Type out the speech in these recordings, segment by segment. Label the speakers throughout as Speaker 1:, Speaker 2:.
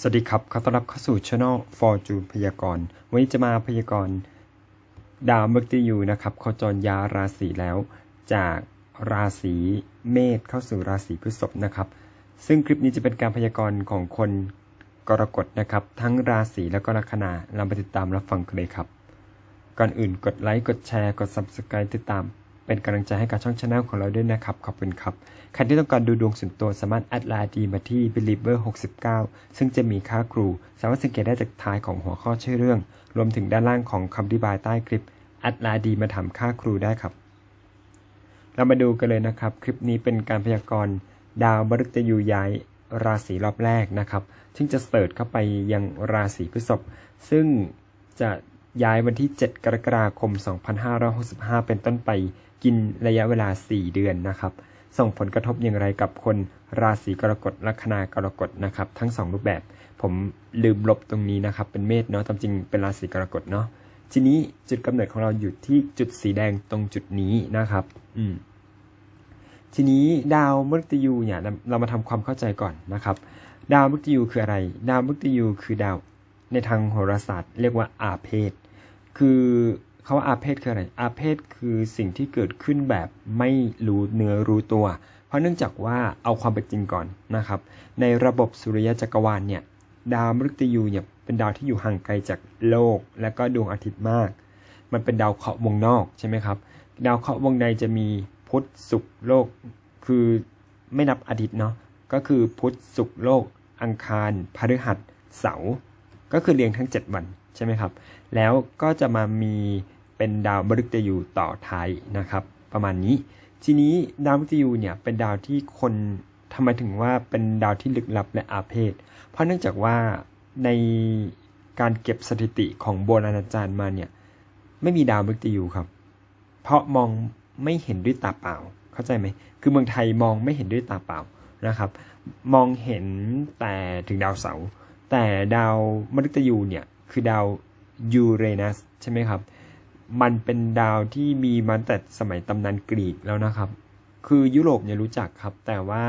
Speaker 1: สวัสดีครับ ขอต้อนรับเข้าสู่ช่อง Fortune พยากรณ์ วันนี้จะมาพยากรณ์ดาวมฤตยูนะครับเขาจรยาราศีแล้ว จากราศีเมษเข้าสู่ราศีพฤษภนะครับ ซึ่งคลิปนี้จะเป็นการพยากรณ์ของคนกรกฎนะครับ ทั้งราศีและก็ลัคนาเราไปติดตามรับฟังกันเลยครับ ก่อนอื่นกดไลค์ กดแชร์ กด Subscribe ติดตาม เป็นกำลังใจให้กับช่องช anel ของเราด้วยนะครับ ขอบคุณครับ ใครที่ต้องการดูดวงส่วนตัวสามารถแอดไลน์ดีมาที่ believer 69 ซึ่งจะมีค่าครู สามารถสังเกตได้จากท้ายของหัวข้อชื่อเรื่อง รวมถึงด้านล่างของคำอธิบายใต้คลิปแอดไลน์ดีมาถามค่าครูได้ครับ เรามาดูกันเลยนะครับ คลิปนี้เป็นการพยากรณ์ดาวมฤตยูย้ายราศีรอบแรกนะครับ ซึ่งจะเสิร์ชเข้าไปยังราศีพฤษภซึ่งจะย้ายวันที่ 7 กรกฎาคม 2565 เป็นต้นไป กินระยะเวลา 4 เดือนนะครับ ส่งผลกระทบอย่างไรกับคนราศีกรกฎลัคนากรกฎนะครับ ทั้ง 2 รูปแบบ ผมลืมลบตรงนี้นะครับ เป็นเมษเนาะตามจริงเป็นราศีกรกฎเนาะทีนี้จุดกำเนิดของเราอยู่ที่จุดสีแดงตรงจุดนี้นะครับ อืมทีนี้ดาวมฤตยูเนี่ยเรามาทำความเข้าใจก่อนนะครับ ดาวมฤตยูคืออะไร ดาวมฤตยูคือดาวในทางโหราศาสตร์ เรียกว่าอาเพศ คือ คาว่าอาเพศคืออะไร อาเพศคือสิ่งที่เกิดขึ้นแบบไม่รู้เนื้อรู้ตัว เพราะเนื่องจากว่าเอาความเป็นจริงก่อนนะครับ ในระบบสุริยะจักรวาลเนี่ย ดาวมฤตยูเนี่ยเป็นดาวที่อยู่ห่างไกลจากโลก และก็ดวงอาทิตย์มาก มันเป็นดาวเคราะห์วงนอกใช่ไหมครับ ดาวเคราะห์วงในจะมีพุธศุกร์โลก คือไม่นับอาทิตย์เนาะ ก็คือพุธศุกร์โลก อังคาร พฤหัส เสาร์ ก็คือเรียงทั้ง 7 วันใช่ไหมครับ แล้วก็จะมามี เป็นดาวมฤตยูต่อท้ายนะครับ ประมาณนี้ ทีนี้ดาวมฤตยูเนี่ยเป็นดาวที่คนทำไมถึงว่าเป็นดาวที่ลึกลับและอาเพศ เพราะเนื่องจากว่าในการเก็บสถิติของโบราณอาจารย์มาเนี่ยไม่มีดาวมฤตยูครับ เพราะมองไม่เห็นด้วยตาเปล่า เข้าใจไหม คือเมืองไทยมองไม่เห็นด้วยตาเปล่านะครับ มองเห็นแต่ถึงดาวเสาร์แต่ดาวมฤตยูเนี่ยคือดาวยูเรนัสใช่ไหมครับ มันเป็นดาวที่มีมาแต่สมัยตำนานกรีกแล้วนะครับ คือยุโรปเนี่ยรู้จักครับ แต่ว่า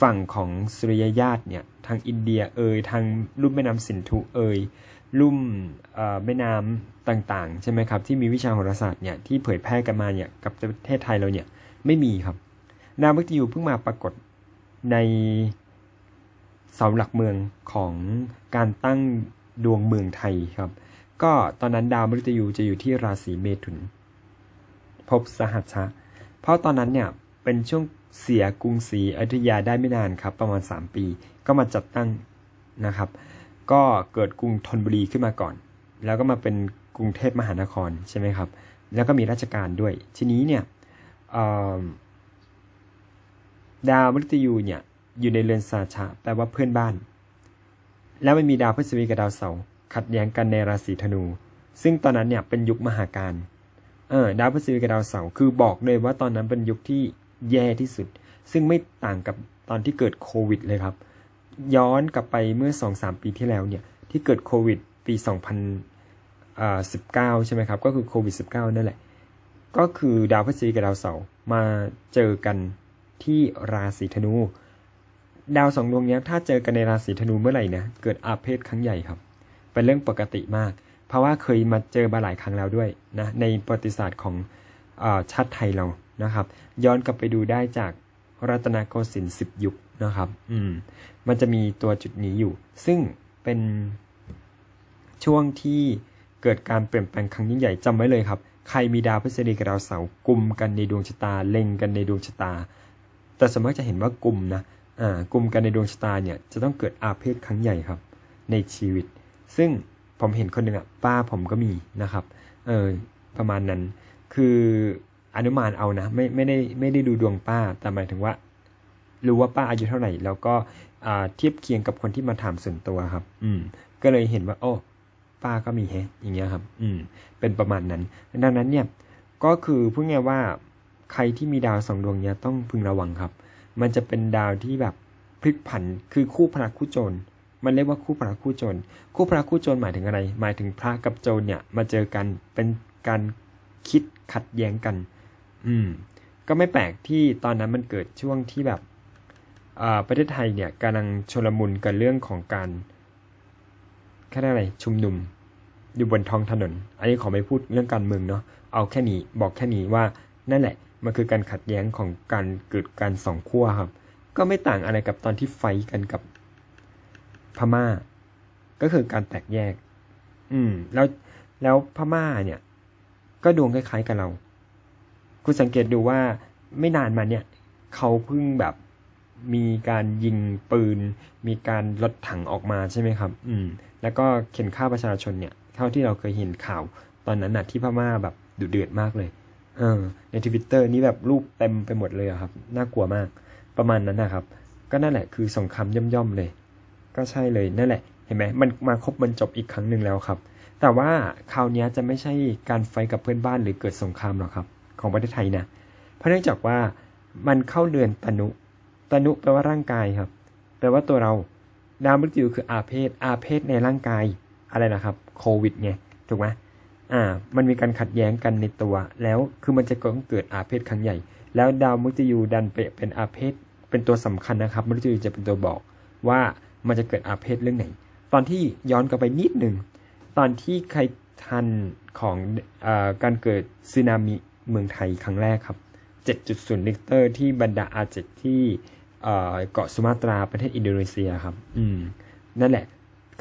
Speaker 1: ฝั่งของสุริยญาติเนี่ยทางอินเดียเอยทางลุ่มแม่น้ำสินธุเอยลุ่มแม่น้ำต่างๆ ใช่ไหมครับ ที่มีวิชาโหราศาสตร์เนี่ยที่เผยแพร่กันมาเนี่ยกับประเทศไทยเราเนี่ยไม่มีครับ ดาวมฤตยูเพิ่งมาปรากฏในเสาหลักเมืองของการตั้งดวงเมืองไทยครับ ก็ตอนนั้นดาวมฤตยูจะอยู่ที่ราศีเมถุน พบสหัชชะ เพราะตอนนั้นเนี่ยเป็นช่วงเสียกรุงศรีอยุธยาได้ไม่นานครับ ประมาณ 3 ปี ก็มาจัดตั้งนะครับ ก็เกิดกรุงธนบุรีขึ้นมาก่อน แล้วก็มาเป็นกรุงเทพมหานครใช่ไหมครับ แล้วก็มีราชการด้วย ทีนี้เนี่ยดาวมฤตยูเนี่ยอยู่ในเรือนสาชะแปลว่าเพื่อนบ้าน แล้วมันมีดาวพฤษภีกับดาวเสาร์ ขัดแย้งกันในราศีธนู ซึ่งตอนนั้นเนี่ยเป็นยุคมหาการเออดาวพฤษภีกับดาวเสาร์คือบอกเลยว่าตอนนั้นเป็นยุคที่แย่ที่สุด ซึ่งไม่ต่างกับตอนที่เกิดโควิดเลยครับ ย้อนกลับไปเมื่อ 2-3 ปีที่แล้วเนี่ยที่เกิดโควิดปี 2019 ใช่ไหมครับ ก็คือโควิด -19 นั่นแหละ ก็คือดาวพฤษภีกับดาวเสาร์มาเจอกันที่ราศีธนู ดาวสองดวงนี้ถ้าเจอกันในราศีธนูเมื่อไหร่นะเกิดอาเพศครั้งใหญ่ครับ เป็นเรื่องปกติมาก เพราะว่าเคยมาเจอมาหลายครั้งแล้วด้วยนะในประวัติศาสตร์ของออชาติไทยเรานะครับ ย้อนกลับไปดูได้จากรัตนโกสินทร์สิบยุคนะครับ อืม มันจะมีตัวจุดนี้อยู่ ซึ่งเป็นช่วงที่เกิดการเปลี่ยนแปลงครั้งยิ่งใหญ่จำไว้เลยครับ ใครมีดาวพฤษฎีกับดาวเสาร์กลุ่มกันในดวงชะตา เล็งกันในดวงชะตา แต่สมมติจะเห็นว่ากลุ่มนะ อ่า กลุ่มกันในดวงชะตาเนี่ย จะต้องเกิดอาเพศครั้งใหญ่ครับ ในชีวิต ซึ่งผมเห็นคนหนึ่งอะป้าผมก็มีนะครับ เออประมาณนั้น คืออนุมานเอานะ ไม่ไม่ได้ไม่ได้ดูดวงป้า แต่หมายถึงว่า รู้ว่าป้าอายุเท่าไหร่ แล้วก็อ่าเทียบเคียงกับคนที่มาถามส่วนตัวครับ อืม ก็เลยเห็นว่า โอ้ ป้าก็มีแฮะอย่างเงี้ยครับ อืม เป็นประมาณนั้น ดังนั้นเนี่ย ก็คือพูดง่ายว่าใครที่มีดาวสองดวงเนี้ยต้องพึงระวังครับ มันจะเป็นดาวที่แบบพลิกผัน คือคู่พระคู่โจร มันเรียกว่าคู่พระคู่โจร คู่พระคู่โจรหมายถึงอะไร หมายถึงพระกับโจรเนี่ยมาเจอกันเป็นการคิดขัดแย้งกัน อืม ก็ไม่แปลกที่ตอนนั้นมันเกิดช่วงที่แบบอ่าประเทศไทยเนี่ยกำลังชลมุนกับเรื่องของการแค่อะไรชุมนุมอยู่บนท้องถนน อันนี้ขอไม่พูดเรื่องการเมืองเนาะ เอาแค่นี้บอกแค่นี้ว่านั่นแหละมันคือการขัดแย้งของการเกิดการสองขั้วครับ ก็ไม่ต่างอะไรกับตอนที่ไฟกันกับ พม่า ก็คือการแตกแยก อืม แล้วแล้วพม่าเนี่ย ก็ดวงคล้ายๆกับเรา คุณสังเกตดูว่าไม่นานมาเนี่ย เขาเพิ่งแบบมีการยิงปืน มีการรถถังออกมาใช่ไหมครับ อืม แล้วก็เข็นฆ่าประชาชนเนี่ย เท่าที่เราเคยเห็นข่าว ตอนนั้นน่ะที่พม่าแบบดุเดือดมากเลย เออ ในทวิตเตอร์นี่แบบรูปเต็มไปหมดเลยอะครับ น่ากลัวมาก ประมาณนั้นนะครับ ก็นั่นแหละคือสงครามย่อมๆเลย ก็ใช่เลยนั่นแหละ เห็นไหมมันมาครบมันจบอีกครั้งหนึ่งแล้วครับ แต่ว่าคราวนี้จะไม่ใช่การไฟกับเพื่อนบ้านหรือเกิดสงครามหรอกครับ ของประเทศไทยนะ เพราะเนื่องจากว่ามันเข้าเดือนตนุ ตนุแปลว่าร่างกายครับ แปลว่าตัวเราดาวมฤตยูคืออาเพศ อาเพศในร่างกายอะไรนะครับ โควิดไงถูกไหมอ่า มันมีการขัดแย้งกันในตัว แล้วคือมันจะเกิดอาเพศครั้งใหญ่ แล้วดาวมฤตยูดันไปเป็นอาเพศเป็นตัวสำคัญนะครับมฤตยูจะเป็นตัวบอกว่า มันจะเกิดอาเพศเรื่องไหน ตอนที่ย้อนกลับไปนิดหนึ่ง ตอนที่ใครทันของอการเกิดสึนามิเมืองไทยครั้งแรกครับ 7.0ลิกเตอร์ที่บรรดาอาเจกที่เกาะสุมาตราประเทศอินโดนีเซียครับ อืม นั่นแหละ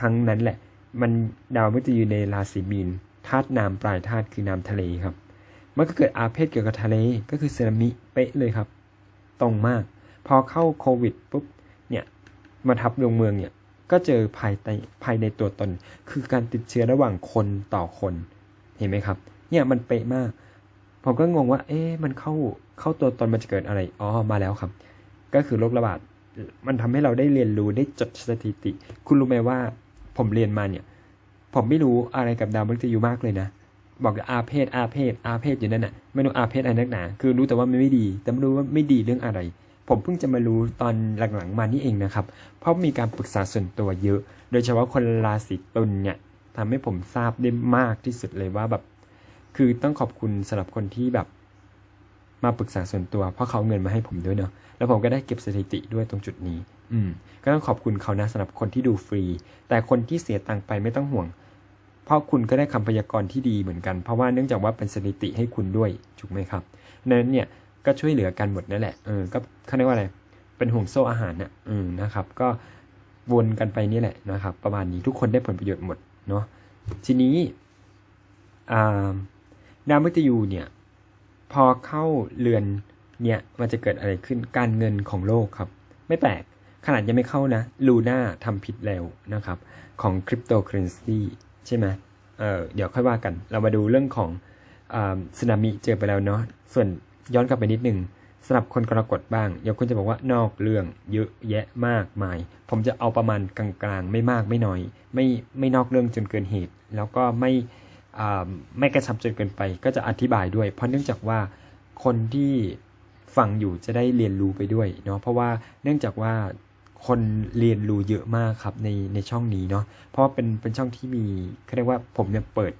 Speaker 1: ครั้งนั้นแหละ มันดาวมฤตยูในราศีมีนธาตุน้ำปลายธาตุคือน้ำทะเลครับ มันก็เกิดอาเพศเกี่ยวกับทะเลก็คือสึนามิเป๊ะเลยครับ ตรงมาก พอเข้าโควิดปุ๊บ มาทับดวงเมืองเนี่ย ก็เจอภายในภายในตัวตน คือการติดเชื้อระหว่างคนต่อคน เห็นไหมครับ เนี่ยมันเป๊ะมาก ผมก็งงว่า เอ๊ะมันเข้าเข้าตัวตนมันจะเกิดอะไร อ๋อ มาแล้วครับ ก็คือโรคระบาด มันทำให้เราได้เรียนรู้ได้จดสถิติ คุณรู้ไหมว่าผมเรียนมาเนี่ย ผมไม่รู้อะไรกับดาวมฤตยูมากเลยนะบอกอาเพศอาเพศอาเพศอยู่นั่นน่ะไม่รู้อาเพศอะไรนักหนา คือรู้แต่ว่ามันไม่ดี แต่ไม่รู้ว่าไม่ดีเรื่องอะไร ผมเพิ่งจะมารู้ตอนหลังๆมานี่เองนะครับ เพราะมีการปรึกษาส่วนตัวเยอะ โดยเฉพาะคนราศีตุลเนี่ยทำให้ผมทราบได้มากที่สุดเลยว่าแบบ คือต้องขอบคุณสำหรับคนที่แบบ มาปรึกษาส่วนตัว เพราะเขาเงินมาให้ผมด้วยเนาะแล้วผมก็ได้เก็บสถิติด้วยตรงจุดนี้ อืม ก็ต้องขอบคุณเขานะสำหรับคนที่ดูฟรี แต่คนที่เสียตังค์ไปไม่ต้องห่วง เพราะคุณก็ได้คำพยากรณ์ที่ดีเหมือนกัน เพราะว่าเนื่องจากว่าเป็นสถิติให้คุณด้วยถูกไหมครับนั้นเนี่ยก็ช่วยเหลือกันหมดนั่นแหละเออก็ เขาเรียกว่าอะไร เป็นห่วงโซ่อาหารน่ะอืมนะครับ ก็วนกันไปนี่แหละนะครับ ประมาณนี้ทุกคนได้ผลประโยชน์หมดเนาะทีนี้ดาวมฤตยูเนี่ย พอเข้าเรือนเนี่ยมันจะเกิดอะไรขึ้นการเงินของโลกครับ ไม่แปลกขนาดยังไม่เข้านะลูน่าทำผิดแล้วนะครับ ของคริปโตเคอเรนซีใช่ไหมเออเดี๋ยวค่อยว่ากัน เรามาดูเรื่องของอาสึนามิเจอไปแล้วเนาะส่วนย้อนกลับไปนิดนึง สำหรับคนกรกฎบ้างเดี๋ยวคุณจะบอกว่านอกเรื่องเยอะแยะมากมาย ผมจะเอาประมาณกลางๆ ไม่มากไม่น้อย ไม่ไม่นอกเรื่องจนเกินเหตุ แล้วก็ไม่ไม่กระชับจนเกินไป ก็จะอธิบายด้วย เพราะเนื่องจากว่าคนที่ฟังอยู่จะได้เรียนรู้ไปด้วยเนาะเพราะว่าเนื่องจากว่าคนเรียนรู้เยอะมากครับในในช่องนี้เนาะเพราะเป็นเป็นช่องที่มีเขาเรียกว่าผมเนี่ยเปิด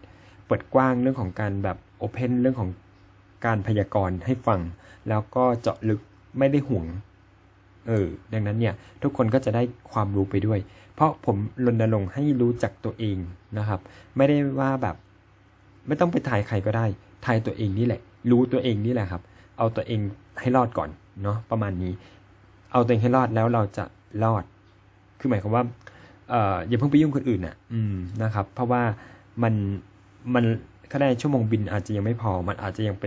Speaker 1: เปิดกว้างเรื่องของการแบบโอเพนเรื่องของการพยากรณ์ให้ฟัง แล้วก็เจาะลึกไม่ได้ห่วง เออ ดังนั้นเนี่ย ทุกคนก็จะได้ความรู้ไปด้วย เพราะผมรณรงค์ให้รู้จักตัวเองนะครับ ไม่ได้ว่าแบบ ไม่ต้องไปถ่ายใครก็ได้ ถ่ายตัวเองนี่แหละ รู้ตัวเองนี่แหละครับ เอาตัวเองให้รอดก่อนเนาะประมาณนี้ เอาตัวเองให้รอดแล้วเราจะรอด คือหมายความว่าเอ่ออย่าเพิ่งไปยุ่งคนอื่นอะ อืมนะครับ เพราะว่ามันมันคะแนนชั่วโมงบินอาจจะยังไม่พอ มันอาจจะยังไป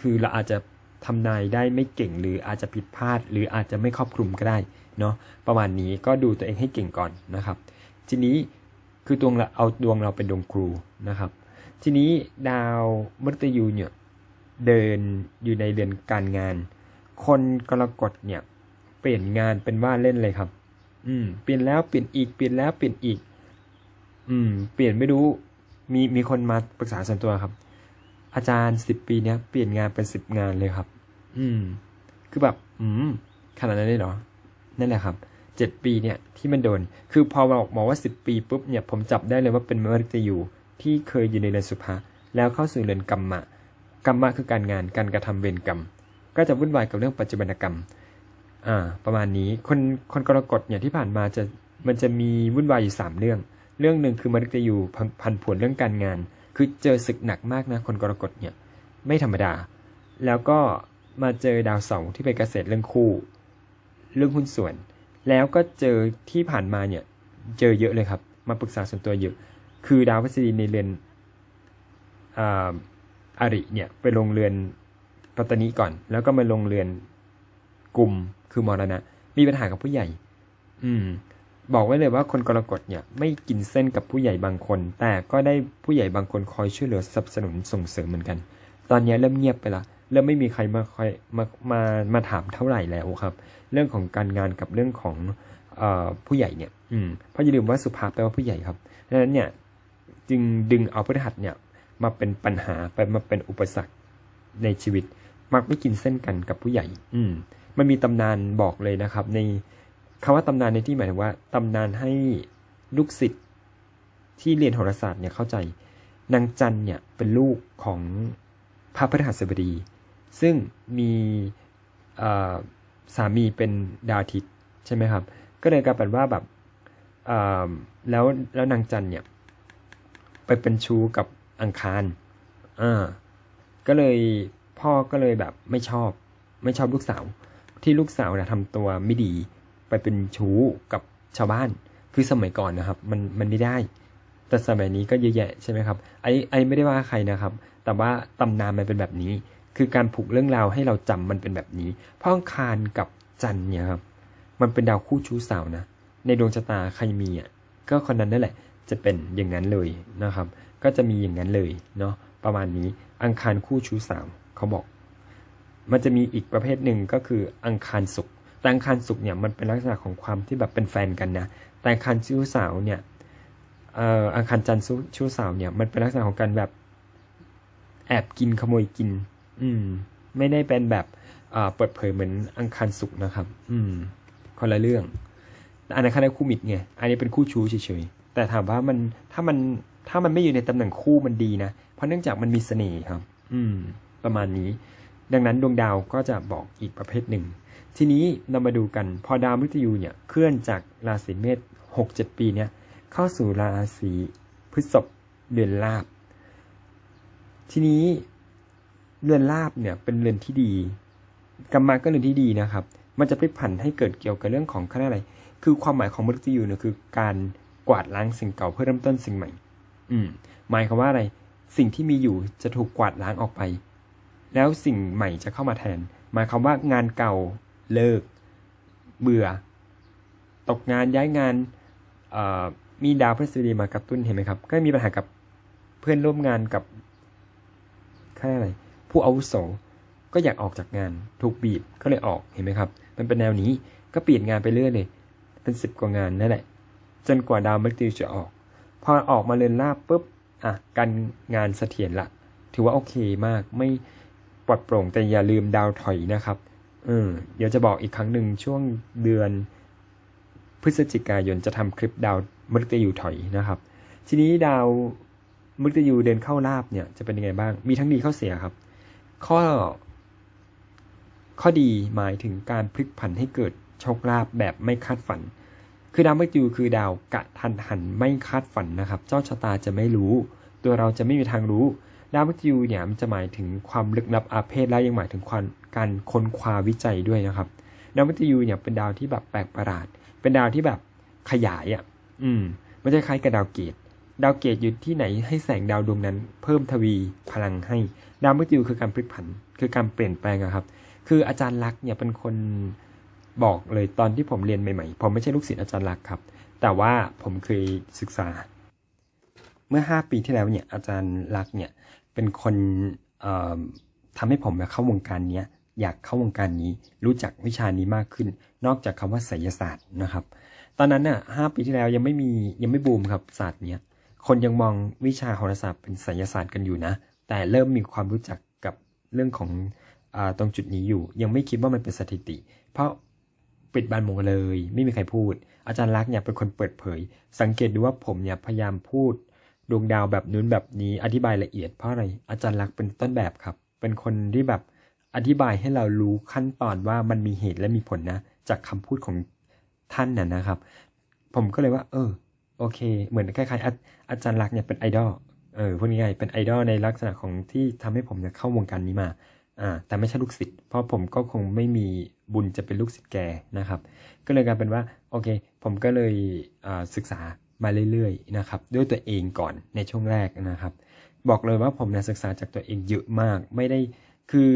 Speaker 1: คือเราอาจจะ ทำนายได้ไม่เก่งหรืออาจจะผิดพลาด หรืออาจจะไม่ครอบคลุมก็ได้เนาะประมาณนี้ก็ดูตัวเองให้เก่งก่อนนะครับ ทีนี้คือดวงเราเอาดวงเราเป็นดวงครูนะครับ ทีนี้ดาวมฤตยูเนี่ยเดินอยู่ในเดือนการงาน คนกรกฎเนี่ยเปลี่ยนงานเป็นว่าเล่นเลยครับ อืม เปลี่ยนแล้วเปลี่ยนอีกเปลี่ยนแล้วเปลี่ยนอีก อืม เปลี่ยนไม่รู้มีมีคนมาปรึกษาส่วนตัวครับ อาจารย์สิบปีเนี้ยเปลี่ยนงานเป็นสิบงานเลยครับ อืม คือแบบ อืม ขนาดนั้นเลยเหรอ นั่นแหละครับ เจ็ดปีเนี่ยที่มันโดน คือพอบอกบอกว่าสิบปีปุ๊บเนี่ย ผมจับได้เลยว่าเป็นมฤตยูที่เคยอยู่ในเรือนสุภาแล้วเข้าสู่เรือนกรรมะกรรมะคือการงานการกระทำเวรกรรม ก็จะวุ่นวายกับเรื่องปัจจุบันกรรม อ่า ประมาณนี้ คนคนกรกฎเนี่ยที่ผ่านมาจะมันจะมีวุ่นวายอยู่สามเรื่อง เรื่องหนึ่งคือมฤตยูพันพันผวนเรื่องการงาน คือเจอศึกหนักมากนะคนกรกฎเนี่ยไม่ธรรมดา แล้วก็มาเจอดาวเสาร์ที่เป็นเกษตรเรื่องคู่ เรื่องหุ้นส่วน แล้วก็เจอที่ผ่านมาเนี่ยเจอเยอะเลยครับ มาปรึกษาส่วนตัวเยอะ คือดาวพฤษฎีในเรือนอ่าอาริเนี่ยไปลงเรือนปัตตานีก่อน แล้วก็มาลงเรือนกลุ่มคือมรณะ มีปัญหากับผู้ใหญ่ อืม บอกไว้เลยว่าคนกรกฎเนี่ยไม่กินเส้นกับผู้ใหญ่บางคน แต่ก็ได้ผู้ใหญ่บางคนคอยช่วยเหลือสนับสนุนส่งเสริมเหมือนกัน ตอนนี้เริ่มเงียบไปละเริ่มไม่มีใครมาคอยมามามาถามเท่าไหร่แล้วครับ เรื่องของการงานกับเรื่องของอผู้ใหญ่เนี่ยอืมเพราะอย่าลืมว่าสุภาพแปลว่าผู้ใหญ่ครับดังนั้นเนี่ยจึงดึงเอาพฤหัสเนี่ยมาเป็นปัญหาไปมาเป็นอุปสรรคในชีวิต มักไม่กินเส้นกันกับผู้ใหญ่ อืมมันมีตำนานบอกเลยนะครับ ใน คำว่าตำนานในที่หมายถึงว่าตำนานให้ลูกศิษย์ที่เรียนโหราศาสตร์เนี่ยเข้าใจ นางจันเนี่ยเป็นลูกของพระพฤหัสบดี ซึ่งมีสามีเป็นดาวอาทิตย์ใช่ไหมครับ ก็เลยกลายเป็นว่าแบบแล้วแล้วนางจันเนี่ย ไปเป็นชู้กับอังคารอ่าก็เลยพ่อก็เลยแบบไม่ชอบ ไม่ชอบลูกสาว ที่ลูกสาวเนี่ยทำตัวไม่ดี ไปเป็นชู้กับชาวบ้าน คือสมัยก่อนนะครับ มันมันไม่ได้ แต่สมัยนี้ก็เยอะแยะใช่ไหมครับไอ้ไอ้ไม่ได้ว่าใครนะครับ แต่ว่าตำนานมันเป็นแบบนี้ คือการผูกเรื่องราวให้เราจำมันเป็นแบบนี้เพ่องคารกับจันเนี่ยครับ มันเป็นดาวคู่ชู้สาวนะ ในดวงชะตาใครมีอะก็คนนั้นนั่นแหละ จะเป็นอย่างนั้นเลยนะครับ ก็จะมีอย่างนั้นเลยเนาะประมาณนี้อังคารคู่ชู้สาวเขาบอก มันจะมีอีกประเภทหนึ่งก็คืออังคารศุกร์ แต่งคารศุกเนี่ยมันเป็นลักษณะของความที่แบบเป็นแฟนกันนะแต่งคารชู้สาวเนี่ยเอ่ออังคารจันทร์ชู้สาวเนี่ยมันเป็นลักษณะของการแบบแอบกินขโมยกิน อืม ไม่ได้เป็นแบบอ่าเปิดเผยเหมือนอังคารศุกนะครับ อืมคนละเรื่อง อันนั้นคณะคู่มิตรไง อันนี้เป็นคู่ชู้เฉยๆ แต่ถามว่ามันถ้ามันถ้ามันไม่อยู่ในตำแหน่งคู่มันดีนะ เพราะเนื่องจากมันมีเสน่ห์ครับ อืม ประมาณนี้ ดังนั้นดวงดาวก็จะบอกอีกประเภทหนึ่ง ทีนี้เรามาดูกันพอดาวมฤตยูเนี่ยเคลื่อนจากราศีเมษหกเจ็ดปีเนี่ยเข้าสู่ราศีพฤษภเดือนลาบ ทีนี้เรือนลาบเนี่ยเป็นเรือนที่ดีกรรมะก็เรือนที่ดีนะครับ มันจะพลิกผันให้เกิดเกี่ยวกับเรื่องของคณะอะไร คือความหมายของมฤตยูเนี่ยคือการกวาดล้างสิ่งเก่าเพื่อเริ่มต้นสิ่งใหม่ อืม หมายความว่าอะไร สิ่งที่มีอยู่จะถูกกวาดล้างออกไป แล้วสิ่งใหม่จะเข้ามาแทน หมายความว่างานเก่า เลิก เบื่อ ตกงานย้ายงานมีดาวพฤหัสบดีมากระตุ้นเห็นไหมครับ ก็มีปัญหากับเพื่อนร่วมงานกับค่อะไร ผู้อาวุโสก็อยากออกจากงาน ถูกบีบก็เลยออกเห็นไหมครับ มันเป็นแนวนี้ก็เปลี่ยนงานไปเรื่อยเลย เป็นสิบกว่างานนั่นแหละ จนกว่าดาวมฤตยูจะออก พอออกมาเรือนลาบปุ๊บอะการงานเสถียรละถือว่าโอเคมากไม่ปลอดโปร่งแต่อย่าลืมดาวถอยนะครับ เออเดี๋ยวจะบอกอีกครั้งหนึ่งช่วงเดือนพฤศจิกายนจะทำคลิปดาวมฤตยูถอยนะครับ ทีนี้ดาวมฤตยูเดินเข้าลาบเนี่ยจะเป็นยังไงบ้าง มีทั้งดีข้อเสียครับ ข้อ ข้อดีหมายถึงการพลิกผันให้เกิดโชคลาภแบบไม่คาดฝัน คือดาวมฤตยูคือดาวกะทันหันไม่คาดฝันนะครับ เจ้าชะตาจะไม่รู้ ตัวเราจะไม่มีทางรู้ ดาวมฤตยูเนี่ยมันจะหมายถึงความลึกลับอาเพศและยังหมายถึงความ การค้นคว้าวิจัยด้วยนะครับดาวมฤตยูเนี่ยเป็นดาวที่แบบแปลกประหลาด เป็นดาวที่แบบขยายอะ อืมมันจะคล้ายกับดาวเกต ดาวเกตอยู่ที่ไหนให้แสงดาวดวงนั้น เพิ่มทวีพลังให้ ดาวมฤตยูคือการพลิกผัน คือการเปลี่ยนแปลงอะครับ คืออาจารย์ลักษ์เนี่ยเป็นคนบอกเลยตอนที่ผมเรียนใหม่ๆ ผมไม่ใช่ลูกศิษย์อาจารย์ลักษ์ครับ แต่ว่าผมเคยศึกษา เมื่อ 5 ปีที่แล้วเนี่ยอาจารย์ลักษ์เนี่ยเป็นคนเอ่อทำให้ผมมาเข้าวงการเนี้ย อยากเข้าวงการนี้ รู้จักวิชานี้มากขึ้น นอกจากคำว่าไสยศาสตร์นะครับ ตอนนั้นน่ะห้าปีที่แล้วยังไม่มียังไม่บูมครับศาสตร์เนี้ยคนยังมองวิชาโหราศาสตร์เป็นไสยศาสตร์กันอยู่นะ แต่เริ่มมีความรู้จักกับเรื่องของอตรงจุดนี้อยู่ ยังไม่คิดว่ามันเป็นสถิติ เพราะปิดบันหมดเลย ไม่มีใครพูด อาจารย์ลักษณ์เนี่ยเป็นคนเปิดเผย สังเกตดูว่าผมเนี่ยพยายามพูดดวงดาวแบบนู้นแบบนี้อธิบายละเอียดเพราะอะไรอาจารย์ลักษณ์เป็นต้นแบบครับ เป็นคนที่แบบ อธิบายให้เรารู้ขั้นตอนว่ามันมีเหตุและมีผลนะ จากคำพูดของท่านน่ะนะครับ ผมก็เลยว่า เออ โอเค เหมือนคล้ายๆอาอาจารย์ลักษ์เนี่ยเป็นไอดอลเออพูดง่ายๆเป็นไอดอลในลักษณะของที่ทำให้ผมเนี่ยเข้าวงการนี้มาอ่าแต่ไม่ใช่ลูกศิษย์เพราะผมก็คงไม่มีบุญจะเป็นลูกศิษย์แกนะครับ ก็เลยกลายเป็นว่าโอเค ผมก็เลยศึกษามาเรื่อยๆนะครับด้วยตัวเองก่อนในช่วงแรกนะครับ บอกเลยว่าผมเนี่ยศึกษาจากตัวเองเยอะมากไม่ได้ คือ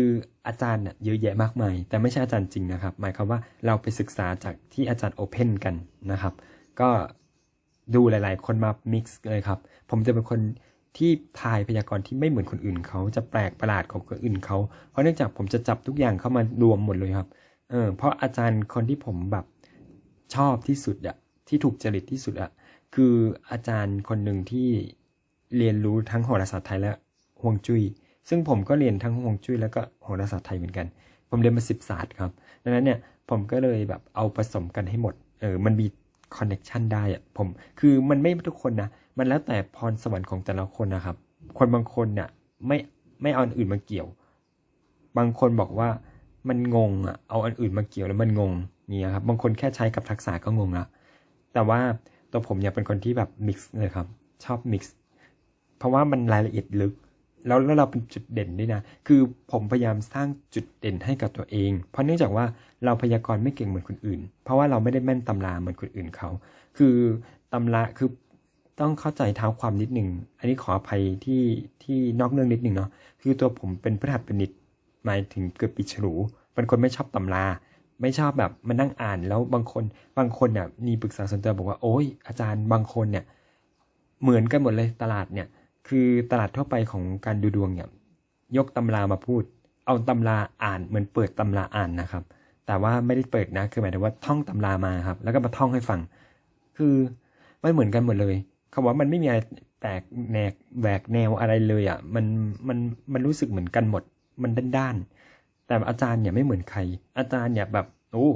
Speaker 1: อาจารย์เนี่ยเยอะแยะมากมาย แต่ไม่ใช่อาจารย์จริงนะครับ หมายความว่าเราไปศึกษาจากที่อาจารย์โอเพนกันนะครับ ก็ดูหลาย ๆ คนมา mix เลยครับ ผมจะเป็นคนที่ทายพยากรณ์ที่ไม่เหมือนคนอื่นเขาจะแปลกประหลาดของคนอื่นเขา เพราะเนื่องจากผมจะจับทุกอย่างเข้ามารวมหมดเลยครับ เออ เพราะอาจารย์คนที่ผมแบบชอบที่สุดอะที่ถูกจริตที่สุดอะคืออาจารย์คนหนึ่งที่เรียนรู้ทั้งโหราศาสตร์ไทยและฮวงจุ้ย ซึ่งผมก็เรียนทั้งฮวงจุ้ยแล้วก็โหราศาสตร์ไทยเหมือนกัน ผมเรียนมาสิบศาสตร์ครับดังนั้นเนี่ยผมก็เลยแบบเอาผสมกันให้หมดเออมันมีคอนเน็ชันได้อะผมคือมันไม่ทุกคนนะมันแล้วแต่พรสวรรค์ของแต่ละคนนะครับ คนบางคนเนี่ยไม่ไม่เอาอันอื่นมาเกี่ยว บางคนบอกว่ามันงงอะเอาอันอื่นมาเกี่ยวแล้วมันงงเนี่ยครับบางคนแค่ใช้กับทักษะก็งงละแต่ว่าตัวผมเนี่ยเป็นคนที่แบบมิกซ์เลยครับ ชอบมิกซ์เพราะว่ามันรายละเอียดลึก แล้วแล้วเราเป็นจุดเด่นด้วยนะ คือผมพยายามสร้างจุดเด่นให้กับตัวเอง เพราะเนื่องจากว่าเราพยากรณ์ไม่เก่งเหมือนคนอื่น เพราะว่าเราไม่ได้แม่นตำราเหมือนคนอื่นเขา คือตำราคือต้องเข้าใจเท้าความนิดหนึ่ง อันนี้ขออภัยที่ที่นอกเรื่องนิดหนึ่งเนาะ คือตัวผมเป็นพฤหัสเป็นนิดหมายถึงเกิดปีฉลูเป็นคนไม่ชอบตำรา ไม่ชอบแบบมานั่งอ่าน แล้วบางคน บางคนเนี่ยมีปรึกษาส่วนตัวบอกว่า โอ้ยอาจารย์บางคนเนี่ย เหมือนกันหมดเลยตลาดเนี่ย คือตลาดทั่วไปของการดูดวงเนี่ยยกตำรามาพูด เอาตำราอ่านเหมือนเปิดตำราอ่านนะครับ แต่ว่าไม่ได้เปิดนะคือหมายถึงว่าท่องตำรามาครับ แล้วก็มาท่องให้ฟัง คือไม่เหมือนกันหมดเลยคำว่ามันไม่มีอะไรแตกแนกแหวกแนวอะไรเลยอะมันมันมันรู้สึกเหมือนกันหมด มันด้านๆแต่อาจารย์เนี่ยไม่เหมือนใคร อาจารย์เนี่ยแบบโอ้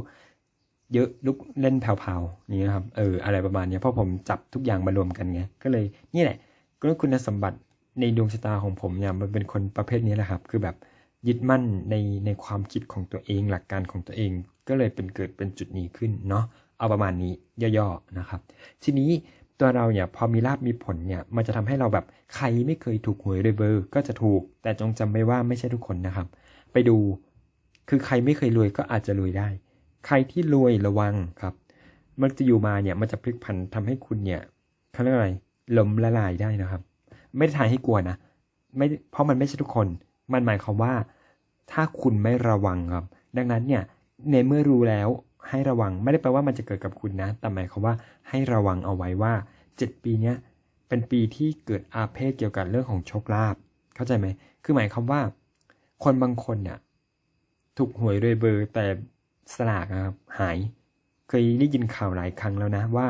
Speaker 1: เยอะลุกเล่นแผ่วๆนี่ครับเอออะไรประมาณเนี้ยเพราะผมจับทุกอย่างมารวมกันไงก็เลยนี่แหละ ก็คุณสมบัติในดวงชะตาของผมเนี่ยมันเป็นคนประเภทนี้แหละครับ คือแบบยึดมั่นในในความคิดของตัวเองหลักการของตัวเอง ก็เลยเป็นเกิดเป็นจุดนี้ขึ้นเนาะเอาประมาณนี้ย่อๆนะครับ ทีนี้ตัวเราเนี่ยพอมีลาบมีผลเนี่ยมันจะทำให้เราแบบใครไม่เคยถูกหวยเลยเบอร์ก็จะถูก แต่จงจำไว้ว่าไม่ใช่ทุกคนนะครับ ไปดูคือใครไม่เคยรวยก็อาจจะรวยได้ ใครที่รวยระวังครับ มันจะอยู่มาเนี่ยมันจะพลิกผันทำให้คุณเนี่ยเขาเรียกอะไร ล้มละลายได้นะครับ ไม่ได้ทายให้กลัวนะไม่เพราะมันไม่ใช่ทุกคน มันหมายความว่า ถ้าคุณไม่ระวังครับ ดังนั้นเนี่ยในเมื่อรู้แล้วให้ระวังไม่ได้แปลว่ามันจะเกิดกับคุณนะ แต่หมายความว่าให้ระวังเอาไว้ว่าเจ็ดปีเนี้ยเป็นปีที่เกิดอาเพศเกี่ยวกับเรื่องของโชคลาภเข้าใจไหมคือหมายความว่า คนบางคนเนี่ยถูกหวยรวยเบอร์แต่สลากนะครับหาย เคยได้ยินข่าวหลายครั้งแล้วนะว่า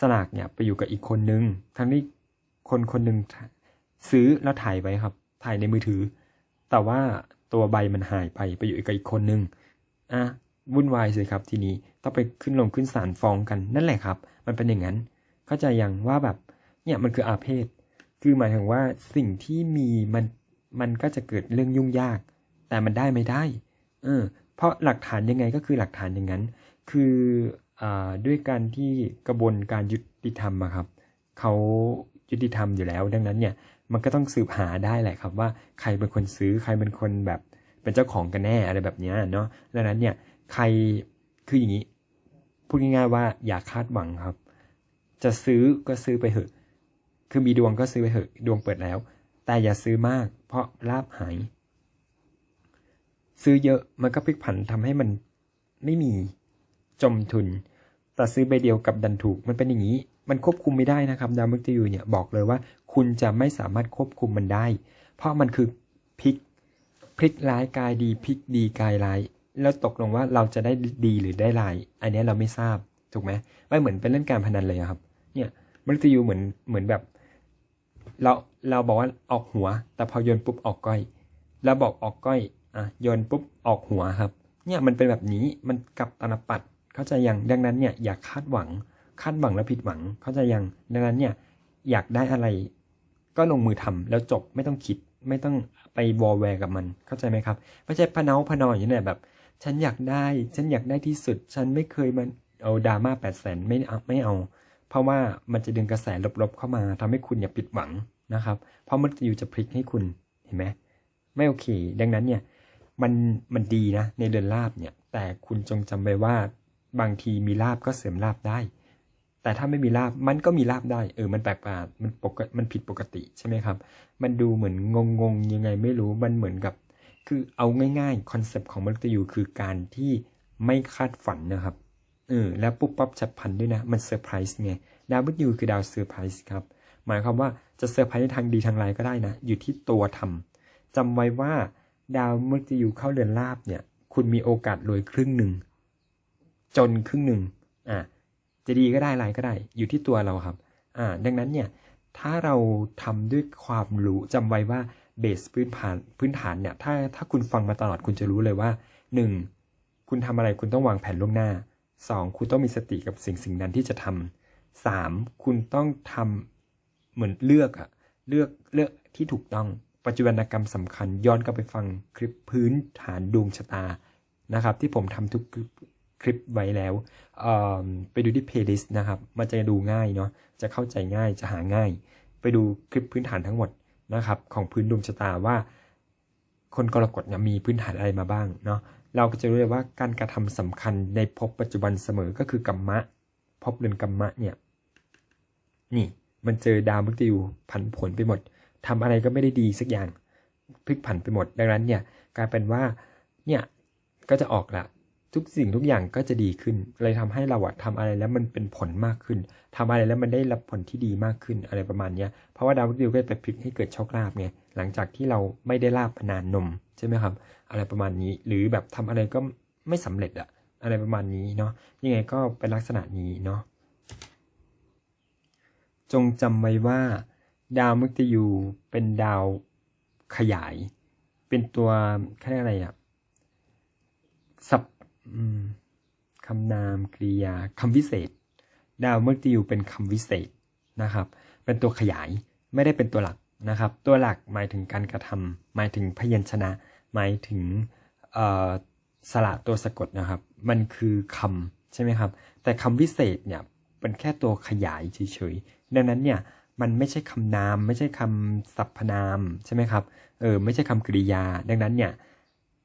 Speaker 1: สลากเนี่ยไปอยู่กับอีกคนนึง ทั้งที่คนคนหนึ่งซื้อแล้วถ่ายไว้ครับ ถ่ายในมือถือ แต่ว่าตัวใบมันหายไปไปอยู่กับอีกคนนึงอะวุ่นวายสิครับทีนี้ต้องไปขึ้นลงขึ้นศาลฟ้องกันนั่นแหละครับ มันเป็นอย่างนั้น เข้าใจยังว่าแบบเนี่ยมันคืออาเพศ คือหมายถึงว่าสิ่งที่มีมันมันก็จะเกิดเรื่องยุ่งยาก แต่มันได้ไม่ได้ เออ เพราะหลักฐานยังไงก็คือหลักฐานอย่างนั้น คือ ด้วยการที่กระบวนการยุติธรรมครับเขายุติธรรมอยู่แล้ว ดังนั้นเนี่ยมันก็ต้องสืบหาได้แหละครับว่าใครเป็นคนซื้อใครเป็นคนแบบเป็นเจ้าของกันแน่อะไรแบบนี้เนาะดังนั้นเนี่ยใครคืออย่างนี้พูดง่ายๆว่าอย่าคาดหวังครับ จะซื้อก็ซื้อไปเถอะ คือมีดวงก็ซื้อไปเถอะดวงเปิดแล้ว แต่อย่าซื้อมาก เพราะลาบหาย ซื้อเยอะมันก็พลิกผันทำให้มันไม่มี จมทุน แต่ซื้อใบเดียวกับดันถูกมันเป็นอย่างนี้ มันควบคุมไม่ได้นะครับดาวมฤตยูเนี่ยบอกเลยว่า คุณจะไม่สามารถควบคุมมันได้ เพราะมันคือพลิกพลิกร้ายกายดีพลิกดีกายร้าย แล้วตกลงว่าเราจะได้ดีหรือได้ร้าย อันนี้เราไม่ทราบถูกไหมไม่เหมือนเป็นเล่นการพนันเลยครับ เนี่ยมฤตยูเหมือนเหมือนแบบ เราเราบอกว่าออกหัว แต่พอโยนปุ๊บออกก้อยแล้วบอกออกก้อยอะโยนปุ๊บออกหัวครับ เนี่ยมันเป็นแบบนี้มันกลับตนปัด เข้าใจยังดังนั้นเนี่ยอย่าคาดหวังคาดหวังแล้วผิดหวัง เข้าใจยังดังนั้นเนี่ยอยากได้อะไร ก็ลงมือทำแล้วจบไม่ต้องคิดไม่ต้องไปวอลแวร์กับมันเข้าใจไหมครับไม่ใช่พะเนาพะนออย่างนี้เนี่ยแบบ ฉันอยากได้ฉันอยากได้ที่สุด ฉันไม่เคยมันเอาดราม่าแปดแสนไม่เอาไม่เอา เพราะว่ามันจะดึงกระแสลบๆเข้ามาทำให้คุณอย่าผิดหวังนะครับ เพราะมันจะอยู่จะพลิกให้คุณเห็นไหมไม่โอเค ดังนั้นเนี่ยมันมันดีนะในเดือนลาบเนี่ย แต่คุณจงจำไว้ว่า บางทีมีลาบก็เสริมลาบได้ แต่ถ้าไม่มีลาบมันก็มีลาบได้ เออ มันแปลกประหลาดมันปกติมันผิดปกติใช่ไหมครับ มันดูเหมือนงงๆยังไงไม่รู้มันเหมือนกับ คือเอาง่ายๆคอนเซปต์ของมนุษย์ยูคือการที่ไม่คาดฝันนะครับเออแล้วปุ๊บปั๊บฉับพลันด้วยนะ มันเซอร์ไพรส์ไงดาวมฤตยูคือดาวเซอร์ไพรส์ครับ หมายความว่าจะเซอร์ไพรส์ในทางดีทางไรายก็ได้นะ อยู่ที่ตัวทำจำไว้ว่าดาวมฤตยูเข้าเรือนลาบเนี่ย คุณมีโอกาสรวยครึ่งหนึ่ง จนครึ่งหนึ่งอะจะดีก็ได้ไรายก็ได้ อยู่ที่ตัวเราครับ อ่า ดังนั้นเนี่ย ถ้าเราทำด้วยความรู้จำไว้ว่าเบสพื้นฐานพื้นฐานเนี่ย ถ้าถ้าคุณฟังมาตลอดคุณจะรู้เลยว่าหนึ่งคุณทำอะไรคุณต้องวางแผนล่วงหน้าสองคุณต้องมีสติกับสิ่งสิ่งนั้นที่จะทำสามคุณต้องทำเหมือนเลือกอะเลือกเลือกที่ถูกต้องปัจจุบันกรรมสำคัญย้อนกลับไปฟังคลิปพื้นฐานดวงชะตานะครับ ที่ผมทำทุก คลิปไว้แล้วไปดูที่เพลย์ลิสต์นะครับ มันจะดูง่ายเนาะจะเข้าใจง่ายจะหาง่าย ไปดูคลิปพื้นฐานทั้งหมดนะครับของพื้นดวงชะตาว่า คนกรกฎเนี่ยมีพื้นฐานอะไรมาบ้างเนาะเราก็จะรู้เลยว่าการกระทำสำคัญในภพปัจจุบันเสมอก็คือกรรมะภพเรือนกรรมะเนี่ยนี่มันเจอดาวมฤตยูผันผวนไปหมดทำอะไรก็ไม่ได้ดีสักอย่างพลิกผันไปหมดดังนั้นเนี่ยกลายเป็นว่าเนี่ยก็จะออกละ ทุกสิ่งทุกอย่างก็จะดีขึ้น เลยทำให้เราอะทำอะไรแล้วมันเป็นผลมากขึ้นทำอะไรแล้วมันได้รับผลที่ดีมากขึ้นอะไรประมาณเนี้ยเพราะว่าดาวมฤตยูก็ไปพลิกให้เกิดโชคลาภไงหลังจากที่เราไม่ได้ลาบพนานนมใช่ไหมครับ อะไรประมาณนี้ หรือแบบทำอะไรก็ไม่สำเร็จอะอะไรประมาณนี้เนาะยังไงก็เป็นลักษณะนี้เนาะจงจำไว้ว่า ดาวมฤตยูเป็นดาวขยาย เป็นตัวเขาเรียกอะไรอะสับ คำนามกริยาคำวิเศษ ดาวมฤตยูเป็นคำวิเศษนะครับ เป็นตัวขยายไม่ได้เป็นตัวหลักนะครับ ตัวหลักหมายถึงการกระทำหมายถึงพยัญชนะ หมายถึงสระตัวสะกดนะครับ มันคือคำใช่ไหมครับ แต่คำวิเศษเนี่ยเป็นแค่ตัวขยายเฉยๆดังนั้นเนี่ยมันไม่ใช่คำนาม ไม่ใช่คำสรรพนามใช่ไหมครับเออไม่ใช่คำกริยา ดังนั้นเนี่ย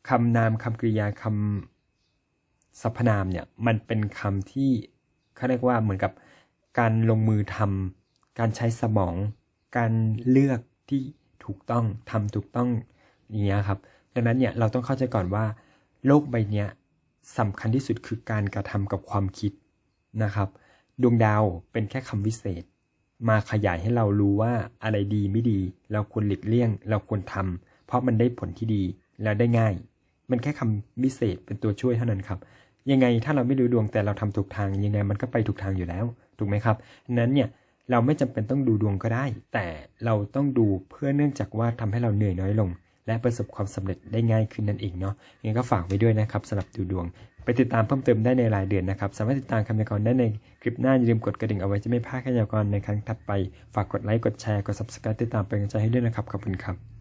Speaker 1: คำนามคำกริยาคำ สรรพนามเนี่ยมันเป็นคำที่เขาเรียกว่าเหมือนกับการลงมือทำการใช้สมอง การเลือกที่ถูกต้องทำถูกต้องอย่างเงี้ยครับ ดังนั้นเนี่ยเราต้องเข้าใจก่อนว่า โลกใบเนี้ยสำคัญที่สุดคือการกระทำกับความคิดนะครับ ดวงดาวเป็นแค่คำวิเศษ มาขยายให้เรารู้ว่าอะไรดีไม่ดี เราควรหลีกเลี่ยง เราควรทำเพราะมันได้ผลที่ดีแล้วได้ง่าย มันแค่คำวิเศษเป็นตัวช่วยเท่านั้นครับ ยังไงถ้าเราไม่ดูดวงแต่เราทำถูกทางยังไงมันก็ไปถูกทางอยู่แล้วถูกไหมครับนั้นเนี่ยเราไม่จำเป็นต้องดูดวงก็ได้ แต่เราต้องดูเพื่อเนื่องจากว่าทำให้เราเหนื่อยน้อยลง และประสบความสำเร็จได้ง่ายขึ้นนั่นเองเนาะยังไงก็ฝากไว้ด้วยนะครับสำหรับดูดวง ไปติดตามเพิ่มเติมได้ในรายเดือนนะครับ สามารถติดตามคำยากรณ์ได้ในคลิปหน้าอย่าลืมกดกระดิ่งเอาไว้จะไม่พลาดคำยากรณ์ในครั้งถัดไป ฝากกดไลค์กดแชร์กด subscribe ติดตามเป็นกำลังใจให้ด้วยนะครับขอบคุณครับ